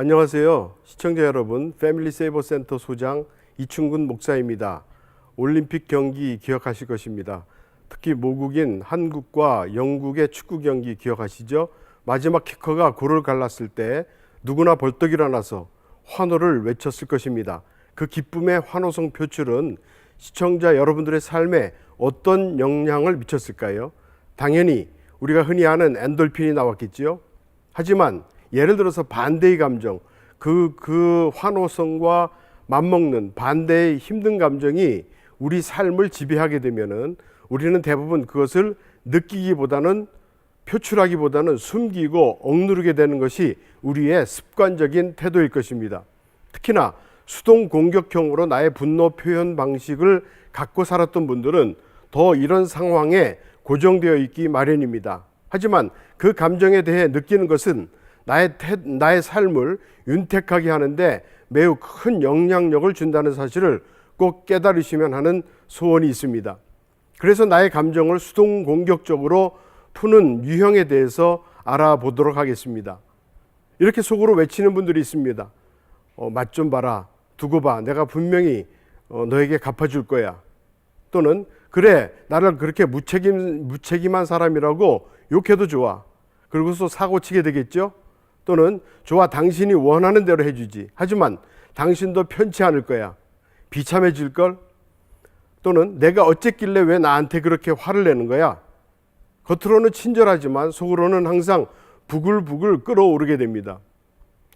안녕하세요. 시청자 여러분, 패밀리 세이버 센터 소장 이충근 목사입니다. 올림픽 경기 기억하실 것입니다. 특히 모국인 한국과 영국의 축구 경기 기억하시죠? 마지막 키커가 골을 갈랐을 때 누구나 벌떡 일어나서 환호를 외쳤을 것입니다. 그 기쁨의 환호성 표출은 시청자 여러분들의 삶에 어떤 영향을 미쳤을까요? 당연히 우리가 흔히 아는 엔돌핀이 나왔겠지요. 하지만 예를 들어서 반대의 감정, 그, 그 환호성과 맞먹는 반대의 힘든 감정이 우리 삶을 지배하게 되면은 우리는 대부분 그것을 느끼기보다는 표출하기보다는 숨기고 억누르게 되는 것이 우리의 습관적인 태도일 것입니다. 특히나 수동 공격형으로 나의 분노 표현 방식을 갖고 살았던 분들은 더 이런 상황에 고정되어 있기 마련입니다. 하지만 그 감정에 대해 느끼는 것은 나의, 태, 나의 삶을 윤택하게 하는데 매우 큰 영향력을 준다는 사실을 꼭 깨달으시면 하는 소원이 있습니다. 그래서 나의 감정을 수동 공격적으로 푸는 유형에 대해서 알아보도록 하겠습니다. 이렇게 속으로 외치는 분들이 있습니다. 어, 맛 좀 봐라. 두고 봐. 내가 분명히 어, 너에게 갚아줄 거야. 또는 그래 나를 그렇게 무책임 무책임한 사람이라고 욕해도 좋아. 그리고서 사고 치게 되겠죠. 또는 좋아 당신이 원하는 대로 해주지. 하지만 당신도 편치 않을 거야. 비참해질 걸. 또는 내가 어쨌길래 왜 나한테 그렇게 화를 내는 거야? 겉으로는 친절하지만 속으로는 항상 부글부글 끓어오르게 됩니다.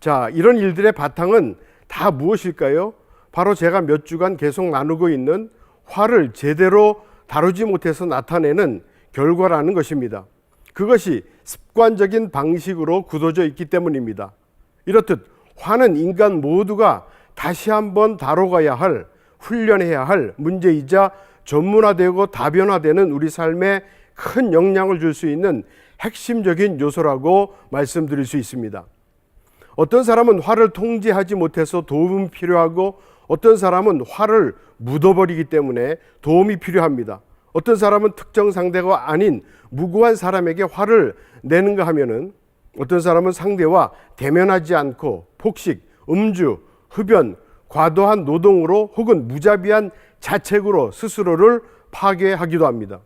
자, 이런 일들의 바탕은 다 무엇일까요? 바로 제가 몇 주간 계속 나누고 있는 화를 제대로 다루지 못해서 나타내는 결과라는 것입니다. 그것이 습관적인 방식으로 굳어져 있기 때문입니다. 이렇듯 화는 인간 모두가 다시 한번 다뤄가야 할, 훈련해야 할 문제이자 전문화되고 다변화되는 우리 삶에 큰 영향을 줄 수 있는 핵심적인 요소라고 말씀드릴 수 있습니다. 어떤 사람은 화를 통제하지 못해서 도움이 필요하고 어떤 사람은 화를 묻어버리기 때문에 도움이 필요합니다. 어떤 사람은 특정 상대가 아닌 무고한 사람에게 화를 내는가 하면은 어떤 사람은 상대와 대면하지 않고 폭식, 음주, 흡연, 과도한 노동으로 혹은 무자비한 자책으로 스스로를 파괴하기도 합니다.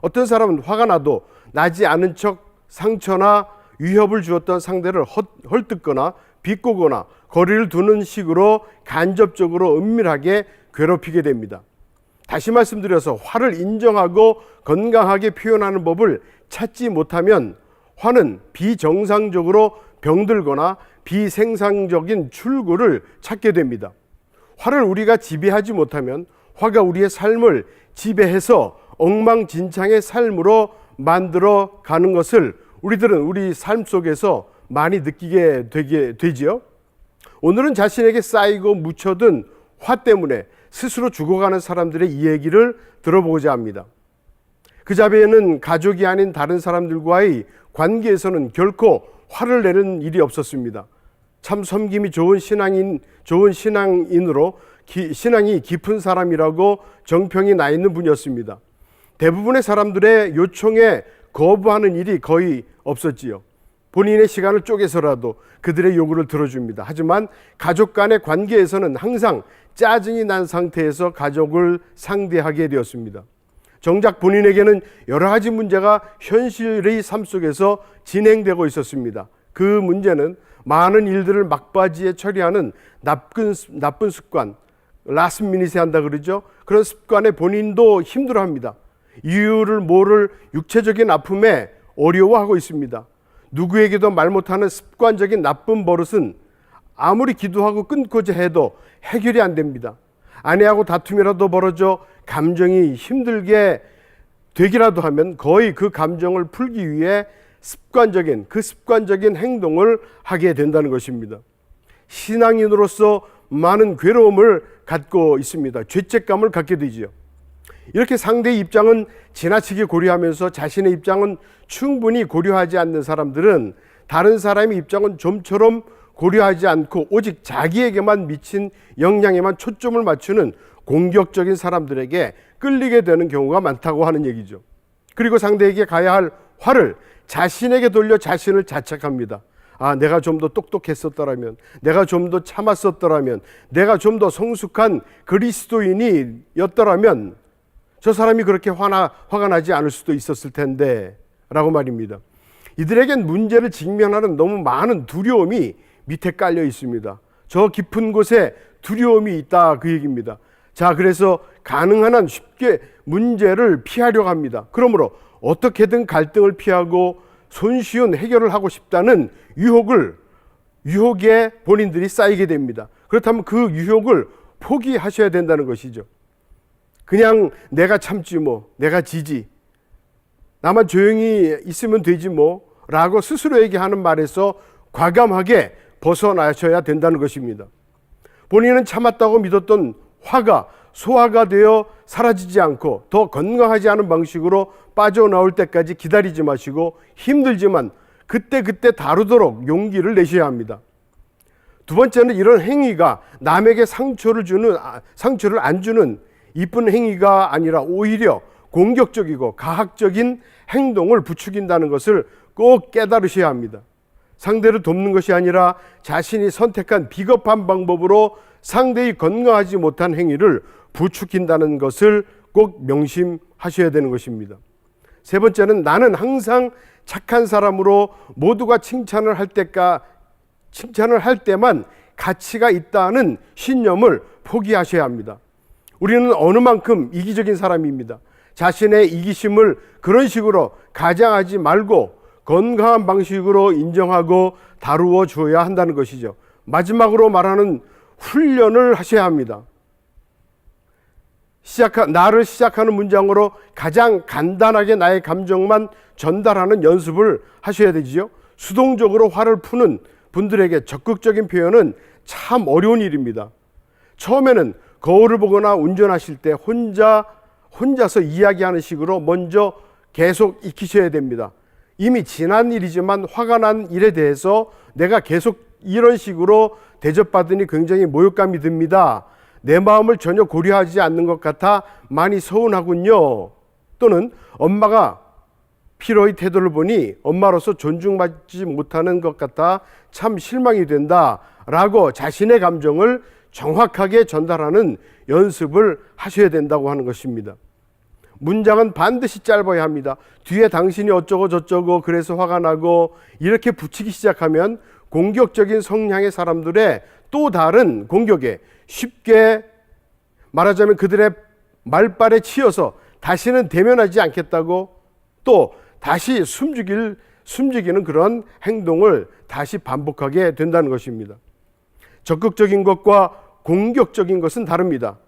어떤 사람은 화가 나도 나지 않은 척 상처나 위협을 주었던 상대를 헐뜯거나 비꼬거나 거리를 두는 식으로 간접적으로 은밀하게 괴롭히게 됩니다. 다시 말씀드려서 화를 인정하고 건강하게 표현하는 법을 찾지 못하면 화는 비정상적으로 병들거나 비생산적인 출구를 찾게 됩니다. 화를 우리가 지배하지 못하면 화가 우리의 삶을 지배해서 엉망진창의 삶으로 만들어 가는 것을 우리들은 우리 삶 속에서 많이 느끼게 되게 되지요. 오늘은 자신에게 쌓이고 묻혀둔 화 때문에 스스로 죽어가는 사람들의 이야기를 들어보고자 합니다. 그 자리에는 가족이 아닌 다른 사람들과의 관계에서는 결코 화를 내는 일이 없었습니다. 참 섬김이 좋은 신앙인, 좋은 신앙인으로 기, 신앙이 깊은 사람이라고 정평이 나 있는 분이었습니다. 대부분의 사람들의 요청에 거부하는 일이 거의 없었지요. 본인의 시간을 쪼개서라도 그들의 요구를 들어줍니다. 하지만 가족 간의 관계에서는 항상 짜증이 난 상태에서 가족을 상대하게 되었습니다. 정작 본인에게는 여러 가지 문제가 현실의 삶 속에서 진행되고 있었습니다. 그 문제는 많은 일들을 막바지에 처리하는 나쁜, 나쁜 습관, 라스 미닛에 한다 그러죠. 그런 습관에 본인도 힘들어 합니다. 이유를 모를 육체적인 아픔에 어려워하고 있습니다. 누구에게도 말 못하는 습관적인 나쁜 버릇은 아무리 기도하고 끊고자 해도 해결이 안 됩니다. 아내하고 다툼이라도 벌어져 감정이 힘들게 되기라도 하면 거의 그 감정을 풀기 위해 습관적인 그 습관적인 행동을 하게 된다는 것입니다. 신앙인으로서 많은 괴로움을 갖고 있습니다. 죄책감을 갖게 되지요. 이렇게 상대의 입장은 지나치게 고려하면서 자신의 입장은 충분히 고려하지 않는 사람들은 다른 사람의 입장은 좀처럼 고려하지 않고 오직 자기에게만 미친 영향에만 초점을 맞추는 공격적인 사람들에게 끌리게 되는 경우가 많다고 하는 얘기죠. 그리고 상대에게 가야 할 화를 자신에게 돌려 자신을 자책합니다. 아, 내가 좀 더 똑똑했었더라면, 내가 좀 더 참았었더라면, 내가 좀 더 성숙한 그리스도인이었더라면 저 사람이 그렇게 화나, 화가 나지 않을 수도 있었을 텐데 라고 말입니다. 이들에겐 문제를 직면하는 너무 많은 두려움이 밑에 깔려 있습니다. 저 깊은 곳에 두려움이 있다 그 얘기입니다. 자, 그래서 가능한 한 쉽게 문제를 피하려고 합니다. 그러므로 어떻게든 갈등을 피하고 손쉬운 해결을 하고 싶다는 유혹을 유혹에 본인들이 쌓이게 됩니다. 그렇다면 그 유혹을 포기하셔야 된다는 것이죠. 그냥 내가 참지 뭐, 내가 지지, 나만 조용히 있으면 되지 뭐, 라고 스스로에게 하는 말에서 과감하게 벗어나셔야 된다는 것입니다. 본인은 참았다고 믿었던 화가 소화가 되어 사라지지 않고 더 건강하지 않은 방식으로 빠져나올 때까지 기다리지 마시고 힘들지만 그때그때 다루도록 용기를 내셔야 합니다. 두 번째는 이런 행위가 남에게 상처를 주는 아, 상처를 안 주는 이쁜 행위가 아니라 오히려 공격적이고 가학적인 행동을 부추긴다는 것을 꼭 깨달으셔야 합니다. 상대를 돕는 것이 아니라 자신이 선택한 비겁한 방법으로 상대의 건강하지 못한 행위를 부추긴다는 것을 꼭 명심하셔야 되는 것입니다. 세 번째는 나는 항상 착한 사람으로 모두가 칭찬을 할 때까 칭찬을 할 때만 가치가 있다는 신념을 포기하셔야 합니다. 우리는 어느 만큼 이기적인 사람입니다. 자신의 이기심을 그런 식으로 가장하지 말고 건강한 방식으로 인정하고 다루어 주어야 한다는 것이죠. 마지막으로 말하는 훈련을 하셔야 합니다. 시작하, 나를 시작하는 문장으로 가장 간단하게 나의 감정만 전달하는 연습을 하셔야 되지요. 수동적으로 화를 푸는 분들에게 적극적인 표현은 참 어려운 일입니다. 처음에는 거울을 보거나 운전하실 때 혼자 혼자서 이야기하는 식으로 먼저 계속 익히셔야 됩니다. 이미 지난 일이지만 화가 난 일에 대해서 내가 계속 이런 식으로 대접받으니 굉장히 모욕감이 듭니다. 내 마음을 전혀 고려하지 않는 것 같아 많이 서운하군요. 또는 엄마가 피로의 태도를 보니 엄마로서 존중받지 못하는 것 같아 참 실망이 된다. 라고 자신의 감정을 정확하게 전달하는 연습을 하셔야 된다고 하는 것입니다. 문장은 반드시 짧아야 합니다. 뒤에 당신이 어쩌고 저쩌고 그래서 화가 나고 이렇게 붙이기 시작하면 공격적인 성향의 사람들의 또 다른 공격에 쉽게 말하자면 그들의 말발에 치여서 다시는 대면하지 않겠다고 또 다시 숨죽일 숨죽이는 그런 행동을 다시 반복하게 된다는 것입니다. 적극적인 것과 공격적인 것은 다릅니다.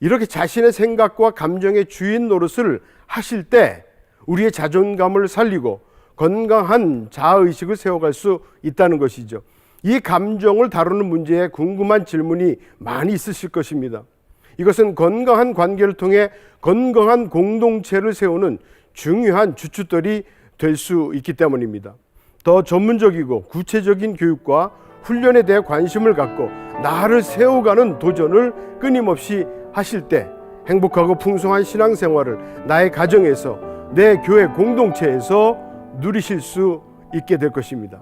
이렇게 자신의 생각과 감정의 주인 노릇을 하실 때 우리의 자존감을 살리고 건강한 자아의식을 세워갈 수 있다는 것이죠. 이 감정을 다루는 문제에 궁금한 질문이 많이 있으실 것입니다. 이것은 건강한 관계를 통해 건강한 공동체를 세우는 중요한 주춧돌이 될 수 있기 때문입니다. 더 전문적이고 구체적인 교육과 훈련에 대해 관심을 갖고 나를 세워가는 도전을 끊임없이 하실 때 행복하고 풍성한 신앙생활을 나의 가정에서 내 교회 공동체에서 누리실 수 있게 될 것입니다.